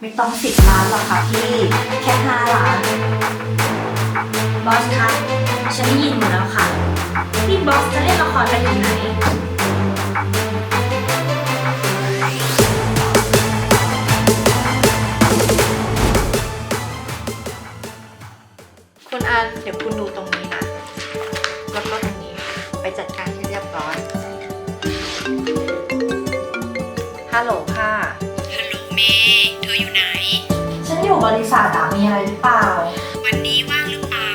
ไม่ต้องสิบล้านหรอกค่ะพี่ แค่ห้าล้าน บอสคะฉันได้ยินหมดแล้วค่ะนี่บอสจะเล่นละครไปถึงไหน คุณอัน เดี๋ยวคุณดูตรงนี้นะ แล้วก็ตรงนี้ไปจัดการให้เรียบร้อยฮัลโหลค่ะ เมย์เธออยู่ไหน ฉันอยู่บริษัทอะมีอะไรหรือเปล่า วันนี้ว่างหรือเปล่า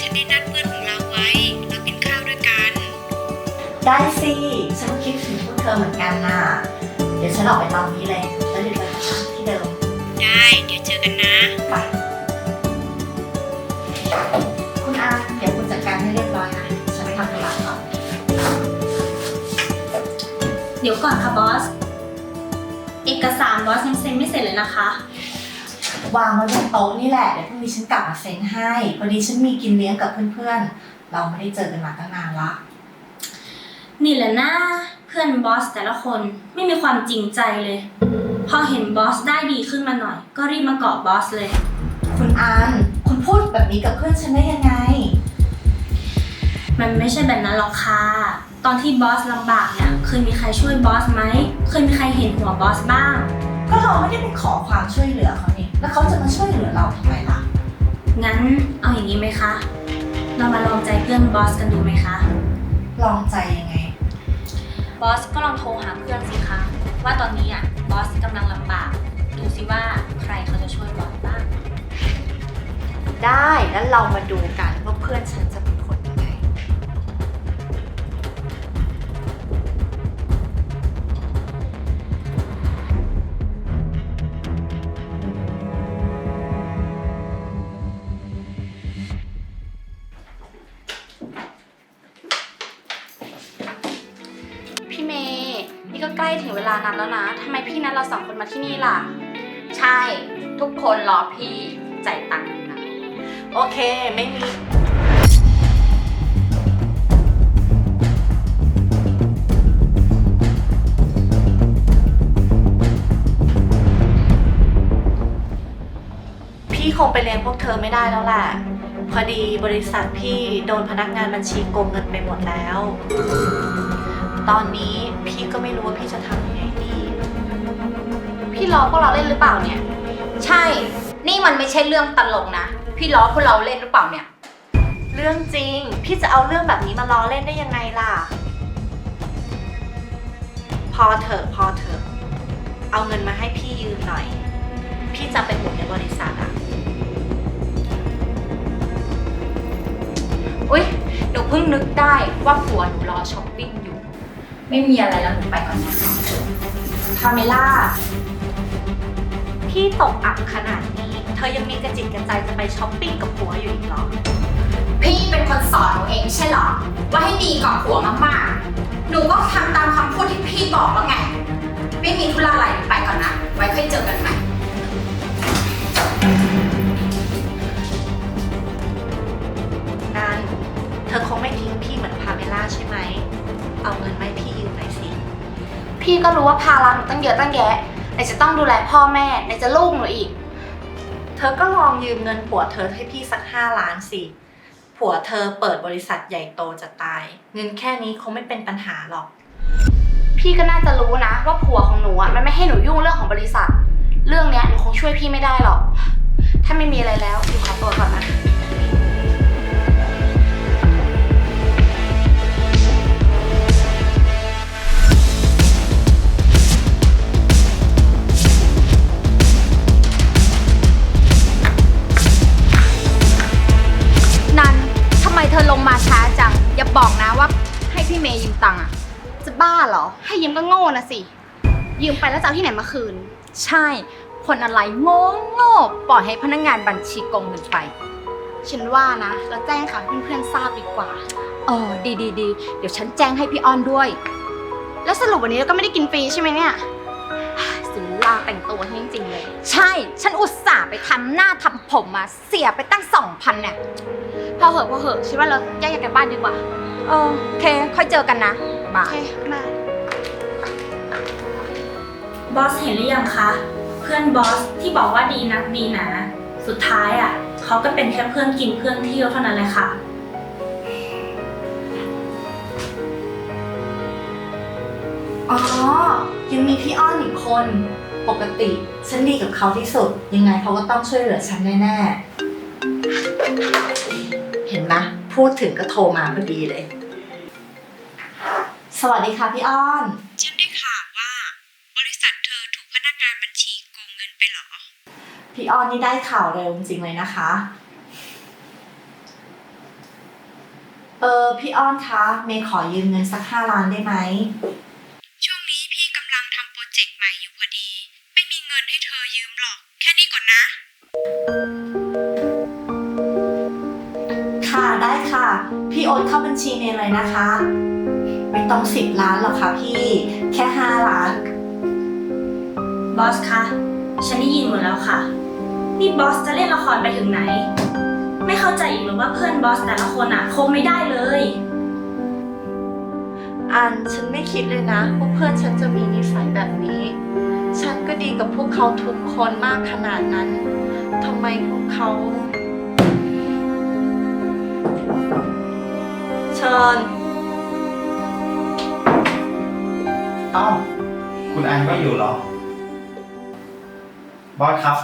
ฉันได้นัดเพื่อนของเราไว้ เรากินข้าวด้วยกัน ได้สิ ฉันก็คิดถึงพวกเธอเหมือนกันน่ะ เดี๋ยวฉันออกไปตอนนี้เลย แล้วเดี๋ยวจะทำที่เดิม ได้ เดี๋ยวเจอกันนะ ไป คุณอาเดี๋ยวคุณจัดการให้เรียบร้อยนะ ฉันไปทำธุระก่อน เดี๋ยวก่อนค่ะบอส เอกสารบอสยังเซ็นไม่เสร็จเลยนะคะ วางไว้บนโต๊ะนี่แหละเดี๋ยวพรุ่งนี้ฉันกลับมาเซ็นให้พอดีฉันมีกินเลี้ยงกับเพื่อนๆ เราไม่ได้เจอกันมาตั้งนานละนี่แหละนะเพื่อนบอสแต่ละคนไม่มีความจริงใจเลย พอเห็นบอสได้ดีขึ้นมาหน่อย ก็รีบมาเกาะบอสเลย คุณอันคุณพูดแบบนี้กับเพื่อนฉันได้ยังไง มันไม่ใช่แบบนั้นหรอกค่ะ ตอนที่บอสลำบากเนี่ยเคยมีใครช่วยบอสไหมเคยมีใครเห็นหัวบอสบ้าง ก็เราไม่ได้ไปขอความช่วยเหลือเขานี่แล้วเขาจะมาช่วยเหลือเราทำไมล่ะ งั้นเอาอย่างนี้ไหมคะ เรามาลองใจเพื่อนบอสกันดูไหมคะ ลองใจยังไง บอสก็ลองโทรหาเพื่อนสิคะ ว่าตอนนี้อะบอสกำลังลำบาก ดูสิว่าใครเขาจะช่วยบอสบ้าง ได้แล้วเรามาดูกันว่าเพื่อนฉันจะ นั้นแล้วนะทำไมพี่นัดเราสองคนมาที่นี่ล่ะ ใช่ ทุกคนรอพี่จ่ายตังค์นะโอเคไม่มี พี่คงไปเลี้ยงพวกเธอไม่ได้แล้วแหละพอดีบริษัทพี่โดนพนักงานบัญชีโกงเงินไปหมดแล้ว ตอนนี้พี่ก็ไม่รู้ว่าพี่จะทำยังไงดี พี่ล้อพวกเราเล่นหรือเปล่าเนี่ย ใช่ นี่มันไม่ใช่เรื่องตลกนะ พี่ล้อพวกเราเล่นหรือเปล่าเนี่ย เรื่องจริง พี่จะเอาเรื่องแบบนี้มาล้อเล่นได้ยังไงล่ะ พอเถอะพอเถอะ เอาเงินมาให้พี่ยืมหน่อย พี่จะไปหมุนในบริษัทอะอุ๊ย หนูเพิ่งนึกได้ว่าผัวหนูรอช้อปปิ้งอยู่ ไม่มีอะไรแล้วหนูไปก่อนนะพาเมล่า พี่ตกอับขนาดนี้ เธอยังมีกระจิตกระใจจะไปช้อปปิ้งกับผัวอยู่อีกเหรอ พี่เป็นคนสอนหนูเองไม่ใช่เหรอ ว่าให้ดีกับผัวมากๆ หนูก็ทำตามคำพูดที่พี่บอกแล้วไง ไม่มีธุระอะไรหนูไปก่อนนะ ไว้ค่อยเจอกันใหม่นันเธอคงไม่ทิ้งพี่เหมือนพาเมล่าใช่ไหม เอาเงินมาให้พี่ยืมหน่อยสิ พี่ก็รู้ว่าภาระหนูตั้งเยอะตั้งแยะ ไหนจะต้องดูแลพ่อแม่ไหนจะลูกหนูอีก เธอก็ลองยืมเงินผัวเธอให้พี่สักห้าล้านสิ ผัวเธอเปิดบริษัทใหญ่โตจะตาย เงินแค่นี้คงไม่เป็นปัญหาหรอก พี่ก็น่าจะรู้นะ ว่าผัวของหนูอะมันไม่ให้หนูยุ่งเรื่องของบริษัท เรื่องเนี้ยหนูคงช่วยพี่ไม่ได้หรอก ถ้าไม่มีอะไรแล้วอยู่ขอตัวก่อนนะ ให้ยืมก็โง่นะสิ ยืมไปแล้วจะเอาที่ไหนมาคืน ใช่ คนอะไรโง่โง่ปล่อยให้พนักงานบัญชีโกงเงินไป ฉันว่านะ เราแจ้งข่าวให้เพื่อนๆทราบดีกว่า เออดีดีดีเดี๋ยวฉันแจ้งให้พี่อ้อนด้วย แล้วสรุปวันนี้เราก็ไม่ได้กินฟรีใช่ไหมเนี่ยสิลาแต่งตัวให้จริงๆเลย ใช่ ฉันอุตส่าห์ไปทำหน้าทำผมมาเสียไปตั้งสองพันเนี่ย พอเหอะพอเหอะคิดว่าเราแยกย้ายกันบ้านดีกว่า เออโอเค ค่อยเจอกันนะ บาโอย เคบาย บอสเห็นหรือยังคะพเพื่อนบอสที่บอกว่าดีนักดีหนา สุดท้ายอะเขาก็เป็นแค่เพื่อนกินเพื่อนเที่ยวเท่านั้นเลยค่ะ อ๋อ ยังมีพี่อ้อนอีกคน ปกติฉันดีกับเขาที่สุด ยังไงเขาก็ต้องช่วยเหลือฉันแน่ๆ เห็นไหมพูดถึงก็โทรมาพอดีเลย สวัสดีค่ะพี่อ้อน ฉันได้ข่าวว่า บริษัทเธอถูกพนัก งานบัญชีโกงเงินไปเหรอ พี่อ้อนนี่ได้ข่าวเร็วจริงๆเลยนะคะ เออพี่อ้อนคะเมย์ขอยืมเงินสักห้าล้านได้ไหม ช่วงนี้พี่กำลังทำโปรเจกต์ใหม่อยู่พอดี ไม่มีเงินให้เธอยืมหรอก แค่นี้ก่อนนะ ค่ะได้ค่ะ พี่โอนเข้าบัญชีเมย์เลยนะคะ ไม่ต้องสิบล้านหรอกค่ะพี่ แค่ห้าล้าน บอสคะ ฉันได้ยินหมดแล้วค่ะ นี่บอสจะเล่นละครไปถึงไหน ไม่เข้าใจอีกหรือว่าเพื่อนบอสแต่ละคนอะคบไม่ได้เลย อันฉันไม่คิดเลยนะว่าเพื่อนฉันจะมีนิสัยแบบนี้ ฉันก็ดีกับพวกเขาทุกคนมากขนาดนั้นทำไมพวกเขา เชิญ เอ้า คุณอันก็อยู่เหรอ บอสครับ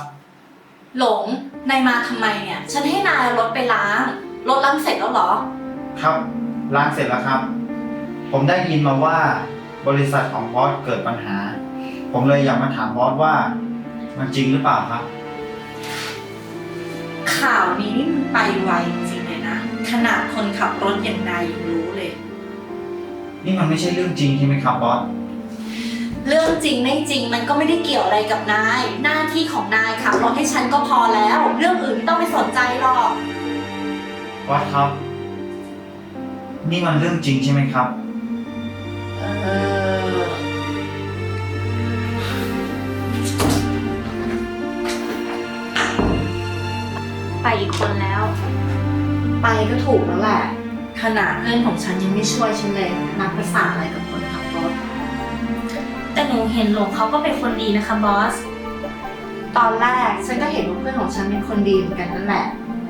หลง นายมาทำไมเนี่ย ฉันให้นายเอารถไปล้าง รถล้างเสร็จแล้วเหรอ ครับล้างเสร็จแล้วครับ ผมได้ยินมาว่าบริษัทของบอสเกิดปัญหา ผมเลยอยากมาถามบอสว่า มันจริงหรือเปล่าครับ ข่าวนี้นี่มันไปไวจริงๆเลยนะ ขนาดคนขับรถอย่างนายยังรู้เลย นี่มันไม่ใช่เรื่องจริงใช่ไหมครับบอส เรื่องจริงไม่จริงมันก็ไม่ได้เกี่ยวอะไรกับนาย หน้าที่ของนายขับรถให้ฉันก็พอแล้ว เรื่องอื่นไม่ต้องไปสนใจหรอกบอสครับ นี่มันเรื่องจริงใช่ไหมครับ เออ ไปอีกคนแล้ว ไปก็ถูกแล้วแหละ ขนาดเพื่อนของฉันยังไม่ช่วยฉันเลยนับภาษาอะไรกับคนขับรถแต่ หนูเห็นหลงเขาก็เป็นคนดีนะคะบอส ตอนแรกฉันก็เห็นว่าเพื่อนของฉันเป็นคนดีเหมือนกันนั่นแหละ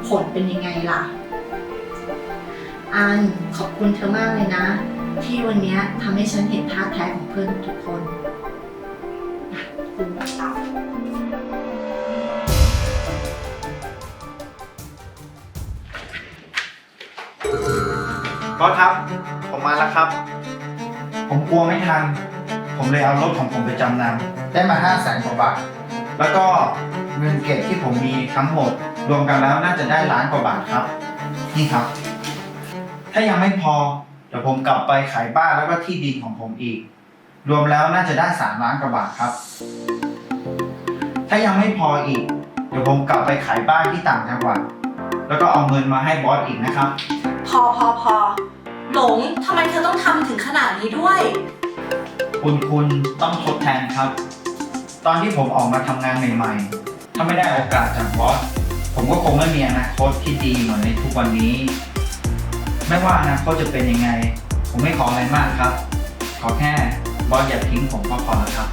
ผลเป็นยังไงล่ะ อันขอบคุณเธอมากเลยนะ ที่วันเนี้ยทำให้ฉันเห็นท่าแท้ของเพื่อนทุกคนคุณตับบอสครับ ผมมาแล้วครับ ผมกลัวไม่ทัน ผมเลยเอารถของผมไปจำนำได้มาห้าแสนกว่าบาท แล้วก็เงินเก็บที่ผมมีทั้งหมด รวมกันแล้วน่าจะได้ล้านกว่าบาทครับ นี่ครับ ถ้ายังไม่พอ เดี๋ยวผมกลับไปขายบ้านแล้วก็ที่ดินของผมอีก รวมแล้วน่าจะได้สามล้านกว่าบาทครับ ถ้ายังไม่พออีก เดี๋ยวผมกลับไปขายบ้านที่ต่างจังหวัด แล้วก็เอาเงินมาให้บอสอีกนะครับ พอพอพอหลงทำไมเธอต้องทำถึงขนาดนี้ด้วย คุณคุณต้องทดแทนครับ ตอนที่ผมออกมาทำงานใหม่ๆ ถ้าไม่ได้โอกาสจากบอส ผมก็คงไม่มีอนาคตที่ดีเหมือนในทุกวันนี้ ไม่ว่าอนาคตจะเป็นยังไง ผมไม่ขออะไรมากครับ ขอแค่บอสอย่าทิ้งผมก็พอแล้วครับ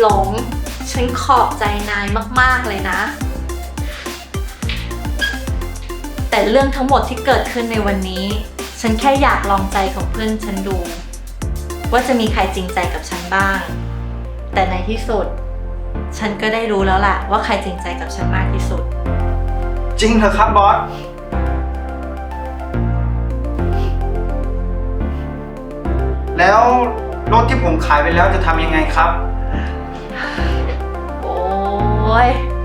หลง ฉันขอบใจนายมากๆเลยนะ แต่เรื่องทั้งหมดที่เกิดขึ้นในวันนี้ ฉันแค่อยากลองใจของเพื่อนฉันดู ว่าจะมีใครจริงใจกับฉันบ้าง แต่ในที่สุด ฉันก็ได้รู้แล้วล่ะ ว่าใครจริงใจกับฉันมากที่สุด จริงเหรอครับบอส แล้วรถที่ผมขายไปแล้วจะทำยังไงครับ โอ้ย